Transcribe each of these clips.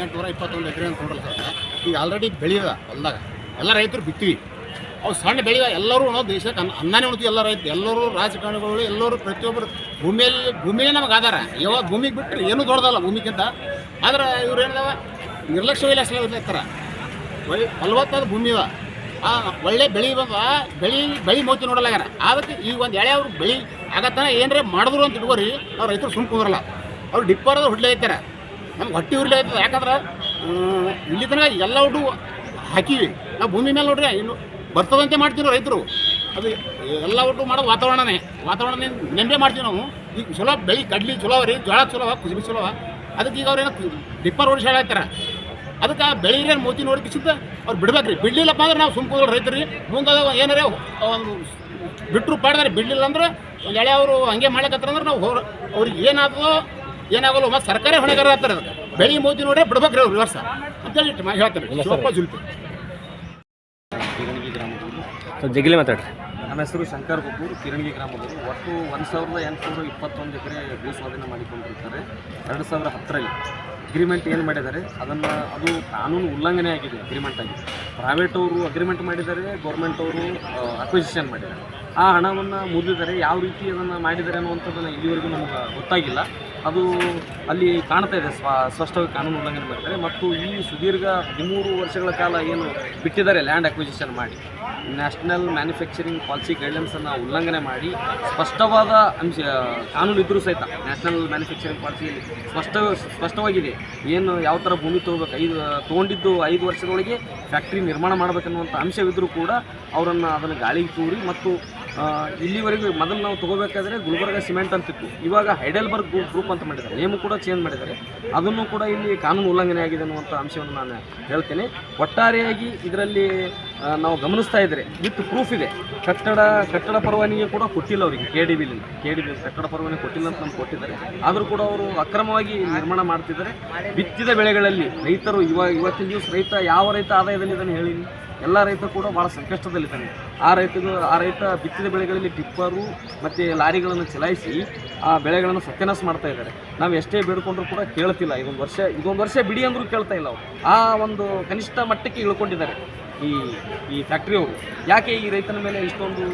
ಎಂಟುನೂರ ಇಪ್ಪತ್ತೊಂದು ಎಕರೆ ಅಂತ ನೋಡಲ್ಲ ಸರ್. ಈಗ ಆಲ್ರೆಡಿ ಬೆಳೆಯದ ಹೊಲ್ದಾಗ ಎಲ್ಲ ರೈತರು ಬಿತ್ತೀವಿ. ಅವು ಸಣ್ಣ ಬೆಳೆಯುವ ಎಲ್ಲರೂ ನಾವು ದೇಶಕ್ಕೆ ಅನ್ನ ಅನ್ನನೇ ಉಣ್ತೀವಿ ಎಲ್ಲ ರೈತರು ಎಲ್ಲರೂ ರಾಜಕಾರಣಿಗಳು, ಎಲ್ಲರೂ ಪ್ರತಿಯೊಬ್ಬರು ಭೂಮಿಯಲ್ಲಿ ಭೂಮಿಯೇ ನಮಗೆ ಆಧಾರ. ಯಾವಾಗ ಭೂಮಿಗೆ ಬಿಟ್ಟರೆ ಏನೂ ದೊಡ್ಡದಲ್ಲ ಭೂಮಿಗಿಂತ ಆದ್ರೆ ಇವ್ರು ಏನದವ ನಿರ್ಲಕ್ಷ್ಯ ಇರ್ತಾರ. ಒಳ್ಳೆ ಫಲವತ್ತಾದ ಭೂಮಿ ಅದ. ಆ ಒಳ್ಳೆ ಬೆಳೆ ಬಂದ ಬೆಳೆ ಬೆಳೆ ಮೋತಿ ನೋಡಲಾಗ್ಯಾರ. ಅದಕ್ಕೆ ಈಗ ಒಂದು ಎಳೆ ಅವ್ರು ಬೆಳೆ ಆಗತ್ತಾನ ಏನರೇ ಮಾಡಿದ್ರು ಅಂತ ಇಟ್ಕೋರಿ ನಾವು ರೈತರು ಸುಮ್ ಕುಂದ್ರಲ್ಲ. ಅವ್ರು ಡಿಪ್ಪರದ ಹುಡ್ಲೇ ಐತಾರೆ ನಮ್ಗೆ ಹೊಟ್ಟೆ ಉರ್ಲಿ ಆಯ್ತದ, ಯಾಕಂದ್ರೆ ಇಲ್ಲಿ ತನಕ ಎಲ್ಲ ಒಟ್ಟು ಹಾಕಿವಿ. ನಾವು ಭೂಮಿ ಮೇಲೆ ನೋಡ್ರಿ, ಇನ್ನು ಬರ್ತದಂತೆ ಮಾಡ್ತೀವಿ ರೈತರು. ಅದು ಎಲ್ಲ ಒಟ್ಟು ಮಾಡೋದು ವಾತಾವರಣನೇ. ವಾತಾವರಣ ನೆಂಬೆ ಮಾಡ್ತೀವಿ ನಾವು. ಈಗ ಚಲೋ ಬೆಳಿ, ಕಡ್ಲಿ ಚಲೋ ರೀ ಜೋಳ ಚಲೋ ಕುಸುಬಿ ಚಲೋ ಅದಕ್ಕೆ ಈಗ ಅವ್ರೇನೋ ಡಿಪ್ಪರ್ ಓಡಿಸಿ ಹೇಳತ್ತಾರ ಅದಕ್ಕೆ ಬೆಳೀರಿ ಮೋತಿ ನೋಡಿ ಕಿಸಿದ್ದ ಅವ್ರು ಬಿಡ್ಬೇಕ್ರಿ. ಬಿಡ್ಲಿಲ್ಲಪ್ಪ ಅಂದ್ರೆ ನಾವು ಸುಮ್ಕೋದ್ರ ರೈತರಿ ಮುಂದೆ ಏನಾರೇ ಒಂದು ಬಿಟ್ಟರು ಪಾಡ್ದಾರೆ. ಬಿಡ್ಲಿಲ್ಲ ಅಂದ್ರೆ ಒಂದು ಎಳೆ ಅವರು ಹಂಗೆ ಮಾಡ್ಲಕತ್ತಾರ ಅಂದ್ರೆ ನಾವು ಅವ್ರಿಗೆ ಏನಾದೋ ಏನಾಗಲ್ಲ ಮತ್ತೆ ಸರ್ಕಾರ ಹೊಣೆಗಾರ ಆಗ್ತಾರೆ ಅದಕ್ಕೆ ಬೆಳಿ ಮೋದಿ ನೋಡ್ರೆ ಬಿಡ್ಬೇಕ್ರಿ ಅವ್ರು ರಿವರ್ಸ ಅಂತೇಳಿ ಮ- ಹೇಳ್ತಾರೆ ಜುಲ್ಪಿ ಮಾತಾಡ್ರಿ. ನಮ್ಮ ಹೆಸರು ಶಂಕರ್ ಬಬ್ಬೂರು ಕಿರಣಗಿ ಗ್ರಾಮದವರು. ಒಟ್ಟು ಒಂದು ಸಾವಿರದ ಎಂಟುನೂರ ಇಪ್ಪತ್ತೊಂದು ಎಕರೆ ಭೂ ಸ್ವಾಧೀನ ಮಾಡಿಕೊಂಡಿರ್ತಾರೆ. ಎರಡು ಸಾವಿರದ ಹತ್ತರಲ್ಲಿ ಅಗ್ರಿಮೆಂಟ್ ಏನು ಮಾಡಿದ್ದಾರೆ? ಅದನ್ನು ಅದು ಕಾನೂನು ಉಲ್ಲಂಘನೆ ಆಗಿದೆ ಅಗ್ರಿಮೆಂಟ್ ಆಗಿದೆ ಪ್ರೈವೇಟ್ ಅವರು ಅಗ್ರಿಮೆಂಟ್ ಮಾಡಿದ್ದಾರೆ ಗೌರ್ಮೆಂಟ್ ಅವರು ಅಕ್ವಿಸಿಷನ್ ಮಾಡಿದ್ದಾರೆ. ಆ ಹಣವನ್ನು ಮುರಿದಿದ್ದಾರೆ, ಯಾವ ರೀತಿ ಅದನ್ನು ಮಾಡಿದ್ದಾರೆ ಅನ್ನುವಂಥದ್ದನ್ನು ಇಲ್ಲಿವರೆಗೂ ನಮ್ಗೆ ಗೊತ್ತಾಗಿಲ್ಲ. ಅದು ಅಲ್ಲಿ ಕಾಣ್ತಾ ಇದೆ, ಸ್ವ, ಸ್ಪಷ್ಟವಾಗಿ ಕಾನೂನು ಉಲ್ಲಂಘನೆ ಮಾಡ್ತಾರೆ ಮತ್ತು ಈ ಸುದೀರ್ಘ ಹದಿಮೂರು ವರ್ಷಗಳ ಕಾಲ ಏನು ಬಿಟ್ಟಿದ್ದಾರೆ ಲ್ಯಾಂಡ್ ಅಕ್ವಿಸಿಷನ್ ಮಾಡಿ, ನ್ಯಾಷನಲ್ ಮ್ಯಾನುಫ್ಯಾಕ್ಚರಿಂಗ್ ಪಾಲಿಸಿ ಗೈಡ್ಲೈನ್ಸನ್ನು ಉಲ್ಲಂಘನೆ ಮಾಡಿ, ಸ್ಪಷ್ಟವಾದ ಅಂಶ, ಕಾನೂನು ಇದ್ದರೂ ಸಹಿತ ನ್ಯಾಷನಲ್ ಮ್ಯಾನುಫ್ಯಾಕ್ಚರಿಂಗ್ ಪಾಲಿಸಿಯಲ್ಲಿ ಸ್ಪಷ್ಟ, ಸ್ಪಷ್ಟವಾಗಿದೆ ಏನು ಯಾವ ಥರ ಭೂಮಿ ತೊಗೋಬೇಕು, ಐದು, ತೊಗೊಂಡಿದ್ದು ಐದು ವರ್ಷದೊಳಗೆ ಫ್ಯಾಕ್ಟ್ರಿ ನಿರ್ಮಾಣ ಮಾಡಬೇಕನ್ನುವಂಥ ಅಂಶವಿದ್ದರೂ ಕೂಡ ಅವರನ್ನು ಅದನ್ನು ಗಾಳಿಗೆ ತೂರಿ ಮತ್ತು ಇಲ್ಲಿವರೆಗೂ ಮೊದಲು ನಾವು ತೊಗೋಬೇಕಾದ್ರೆ ಗುಲ್ಬರ್ಗ ಸಿಮೆಂಟ್ ಅಂತಿತ್ತು. ಇವಾಗ ಹೈಡೆಲ್ಬರ್ಗ್ ಗ್ರೂಪ್ ಗ್ರೂಪ್ ಅಂತ ಮಾಡಿದ್ದಾರೆ. ನೇಮು ಕೂಡ ಚೇಂಜ್ ಮಾಡಿದ್ದಾರೆ. ಅದನ್ನು ಕೂಡ ಇಲ್ಲಿ ಕಾನೂನು ಉಲ್ಲಂಘನೆ ಆಗಿದೆ ಅನ್ನುವಂಥ ಅಂಶವನ್ನು ನಾನು ಹೇಳ್ತೇನೆ. ಒಟ್ಟಾರೆಯಾಗಿ ಇದರಲ್ಲಿ ನಾವು ಗಮನಿಸ್ತಾ ಇದ್ದರೆ ವಿತ್ ಪ್ರೂಫ್ ಇದೆ. ಕಟ್ಟಡ ಕಟ್ಟಡ ಪರವಾನಿಗೆ ಕೂಡ ಕೊಟ್ಟಿಲ್ಲ ಅವರಿಗೆ ಕೆ ಡಿ ಬಿಲಿಂದ ಕೆ ಡಿ ಬಿಲ್ ಕಟ್ಟಡ ಪರವಾನಗಿ ಕೊಟ್ಟಿಲ್ಲ ಅಂತ ನಮ್ಗೆ ಕೊಟ್ಟಿದ್ದಾರೆ. ಆದರೂ ಕೂಡ ಅವರು ಅಕ್ರಮವಾಗಿ ನಿರ್ಮಾಣ ಮಾಡ್ತಿದ್ದಾರೆ. ಬಿತ್ತಿದ ಬೆಳೆಗಳಲ್ಲಿ ರೈತರು ಇವಾಗ ಇವತ್ತಿನ ದಿವಸ ರೈತ ಯಾವ ರೈತ ಆದಾಯದಲ್ಲಿ ಇದನ್ನು ಹೇಳಿ ಎಲ್ಲ ರೈತರು ಕೂಡ ಭಾಳ ಸಂಕಷ್ಟದಲ್ಲಿದ್ದಾರೆ. ಆ ರೈತರು, ಆ ರೈತ ಬಿತ್ತಿದ ಬೆಳೆಗಳಲ್ಲಿ ಟಿಪ್ಪರು ಮತ್ತು ಲಾರಿಗಳನ್ನು ಚಲಾಯಿಸಿ ಆ ಬೆಳೆಗಳನ್ನು ಸತ್ಯನಾಶ ಮಾಡ್ತಾ ಇದ್ದಾರೆ. ನಾವು ಎಷ್ಟೇ ಬೇಡ್ಕೊಂಡ್ರು ಕೂಡ ಕೇಳ್ತಿಲ್ಲ. ಇದೊಂದು ವರ್ಷ ಇದೊಂದು ವರ್ಷ ಬಿಡಿ ಅಂದರೂ ಕೇಳ್ತಾ ಇಲ್ಲ ಅವರು. ಆ ಒಂದು ಕನಿಷ್ಠ ಮಟ್ಟಕ್ಕೆ ಇಳ್ಕೊಂಡಿದ್ದಾರೆ. ಈ ಈ ಫ್ಯಾಕ್ಟ್ರಿಯವರು ಯಾಕೆ ಈ ರೈತನ ಮೇಲೆ ಇಷ್ಟೊಂದು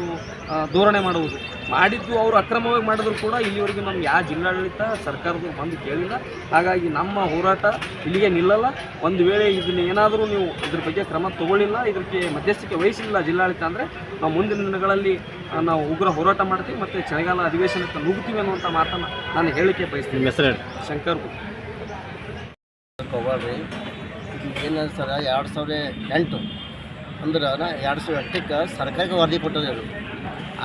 ಧೋರಣೆ ಮಾಡುವುದು? ಮಾಡಿದ್ದು ಅವರು ಅಕ್ರಮವಾಗಿ ಮಾಡಿದ್ರು ಕೂಡ ಇಲ್ಲಿವರೆಗೂ ನಮ್ಗೆ ಯಾವ ಜಿಲ್ಲಾಡಳಿತ ಸರ್ಕಾರದವ್ರು ಬಂದು ಕೇಳಿಲ್ಲ. ಹಾಗಾಗಿ ನಮ್ಮ ಹೋರಾಟ ಇಲ್ಲಿಗೆ ನಿಲ್ಲಲ್ಲ. ಒಂದು ವೇಳೆ ಇದನ್ನ ಏನಾದರೂ ನೀವು ಇದ್ರ ಬಗ್ಗೆ ಕ್ರಮ ತಗೊಳ್ಳಿಲ್ಲ ಇದಕ್ಕೆ ಮಧ್ಯಸ್ಥಿಕೆ ವಹಿಸಲಿಲ್ಲ ಜಿಲ್ಲಾಡಳಿತ ಅಂದರೆ ನಾವು ಮುಂದಿನ ದಿನಗಳಲ್ಲಿ ನಾವು ಉಗ್ರ ಹೋರಾಟ ಮಾಡ್ತೀವಿ ಮತ್ತು ಚಳಿಗಾಲ ಅಧಿವೇಶನಕ್ಕೆ ನುಗ್ತೀವಿ ಅನ್ನುವಂಥ ಮಾತನ್ನು ನಾನು ಹೇಳಿಕೆ ಬಯಸ್ತೀನಿ. ನಿಮ್ಮ ಹೆಸರು ಹೇಳಿ. ಶಂಕರ್ ಇದು ಏನು ಸರ ಎರಡು ಸಾವಿರ ಎಂಟು. ಅಂದ್ರೆ ಎರಡು ಸಾವಿರ ಹತ್ತಕ್ಕೆ ಸರ್ಕಾರಕ್ಕೆ ವರದಿ ಕೊಟ್ಟರು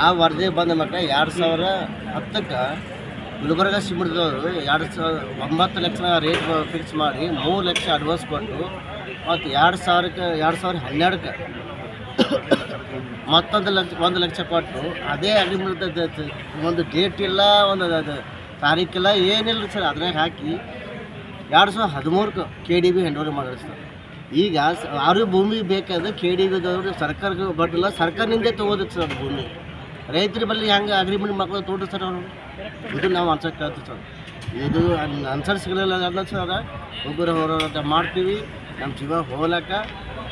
ಆ ವರದಿ ಬಂದ ಮಟ್ಟ ಎರಡು ಸಾವಿರ ಹತ್ತಕ್ಕೆ ಗುಲ್ಬರ್ಗ ಸಿಮಿಡ್ದವರು ಎರಡು ಸಾವಿರ ಒಂಬತ್ತು ಲಕ್ಷ ರೇಟ್ ಫಿಕ್ಸ್ ಮಾಡಿ ಮೂರು ಲಕ್ಷ ಅಡ್ವಾನ್ಸ್ ಕೊಟ್ಟು ಮತ್ತು ಎರಡು ಸಾವಿರಕ್ಕೆ, ಎರಡು ಸಾವಿರ ಹನ್ನೆರಡಕ್ಕೆ ಮತ್ತೊಂದು ಲಕ್ಷ, ಒಂದು ಲಕ್ಷ ಕೊಟ್ಟು ಅದೇ ಅಗ್ರಿಮೆಂಟ್ ಒಂದು ಡೇಟ್ ಇಲ್ಲ, ಒಂದು ಅದು ತಾರೀಕಿಲ್ಲ ಏನಿಲ್ಲ ಸರ್. ಅದ್ರಾಗ ಹಾಕಿ ಎರಡು ಸಾವಿರ ಹದಿಮೂರಕ್ಕೆ K D B hand over ಮಾಡಿದ್ರು ಸರ್ ಈಗ ಯಾರು ಅವ್ರಿಗೆ ಭೂಮಿ ಬೇಕಾದ್ರೆ ಕೆ ಡಿ ಬಿದವರು ಸರ್ಕಾರಕ್ಕೆ ಬಟ್ಟಿಲ್ಲ ಸರ್ಕಾರದಿಂದ ತೊಗೋದಿತ್ತು ಸರ್ ಭೂಮಿ. ರೈತರ ಬಳಿ ಹೆಂಗೆ ಅಗ್ರಿಮೆಂಟ್ ಮಕ್ಕಳು ತೋಟ ಸರ್ ಅವರು. ಇದು ನಾವು ಅನ್ಸರ್ ಕೇಳ್ತೀವಿ ಸರ್. ಇದು ಅನ್ಸರ್ ಸಿಗಲಿಲ್ಲ ಸರ್ ಒಬ್ಬರು ಹೋರಾಟ ಮಾಡ್ತೀವಿ. ನಮ್ಮ ಜೀವ ಹೋಗ್ಲಕ್ಕ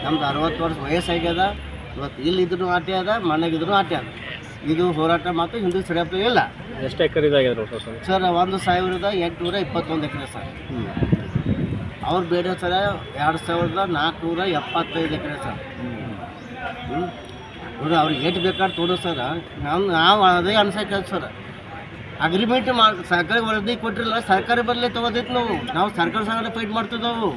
ನಮ್ದು ಅರವತ್ತು ವರ್ಷ ವಯಸ್ಸಾಗ್ಯದ. ಇವತ್ತು ಇಲ್ಲಿದ್ರು ಆಟೆ ಅದ ಮನೆಗಿದ್ರು ಆಟೆ ಅದ. ಇದು ಹೋರಾಟ ಮಾತ್ರ ಹಿಂದೂ ಸರಿಯಪ್ಪ ಇಲ್ಲ? ಎಷ್ಟು ಎಕರೆ ಸರ್? ಒಂದು ಸಾವಿರದ ಎಂಟುನೂರ ಇಪ್ಪತ್ತೊಂದು ಎಕರೆ ಸರ್. ಅವ್ರು ಬೇಡೋ ಸರ ಎರಡು ಸಾವಿರದ ನಾಲ್ಕುನೂರ ಎಪ್ಪತ್ತೈದು ಎಕರೆ ಸರ್. ಹ್ಞೂ ನೋಡ್ರಿ ಅವ್ರಿಗೆ ಏಟ್ ಬೇಕಾದ್ರೆ ತೋಡೋ ಸರ. ನಾವು ನಾವು ಅದೇ ಅನ್ಸಕ್ಕೆ ಸರ್. ಅಗ್ರಿಮೆಂಟ್ ಮಾ ಸರ್ಕಾರ ವರದಿ ಕೊಟ್ಟಿರಲ್ಲ ಸರ್ಕಾರ ಬರಲೇ ತೊಗೋದೈತೆ ನಾವು. ನಾವು ಸರ್ಕಾರ ಸಂಗಡ ಫೈಟ್ ಮಾಡ್ತಿದ್ದೆವು.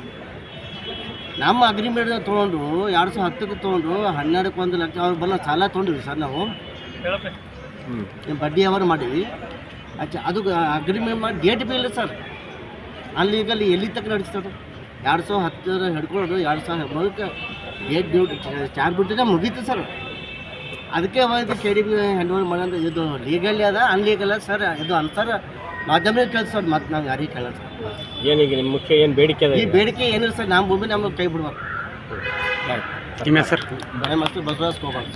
ನಮ್ಮ ಅಗ್ರಿಮೆಂಟ್ ತೊಗೊಂಡು ಎರಡು ಸಾವಿರ ಹತ್ತಕ್ಕೆ ತೊಗೊಂಡು ಹನ್ನೆರಡಕ್ಕೆ ಒಂದು ಲಕ್ಷ ಅವ್ರು ಬಲ್ಲ ಸಾಲ ತೊಗೊಂಡಿವಿ ಸರ್ ನಾವು. ಬಡ್ಡಿ ಅವರು ಮಾಡೀವಿ. ಅಚ್ಚ ಅದು ಅಗ್ರಿಮೆಂಟ್ ಮಾಡಿ ಡೇಟ್ ಬಿ ಇಲ್ಲ ಸರ್. ಅಲ್ಲಿ ಈಗ ಅಲ್ಲಿ ಎಲ್ಲಿ ತಕ್ಕ ನಡೆಸ್ತಾರೆ ಎರಡು ಸಾವಿರ ಹತ್ತರ ಹಿಡ್ಕೊಳ್ಳೋದು ಎರಡು ಸಾವಿರ ಹದಿಮೂರಕ್ಕೆ ಏಟ್ ಡ್ಯೂಟಿ ಚಾರ್ಜ್ ಬಿಟ್ಟಿದೆ ಮುಗೀತು ಸರ್. ಅದಕ್ಕೆ ಇದು K D B hand over ಮಾಡೋದು ಇದು ಲೀಗಲಿ ಅದ ಅನ್ಲೀಗಲ್ ಅದ ಸರ್. ಇದು ಅಂತಾರ ಮಾಧ್ಯಮ ಸರ್ ಮತ್ತೆ ನಾವು ಯಾರಿಗೆ ಕೇಳಲ್ಲ ಸರ್. ಏನೀಗ ನಿಮ್ಮ ಮುಖ್ಯ ಏನು ಬೇಡಿಕೆ ಅದ ಈ ಬೇಡಿಕೆ ಏನಿಲ್ಲ ಸರ್ ನಮ್ಮ ಭೂಮಿ ನಮಗೆ ಕೈ ಬಿಡ್ಬೇಕು. ಸರ್ ಹೆಸರು? ನಮ್ಮ ಹೆಸರು ಬಸವರಾಜ್ ಕೋಬಾಲ್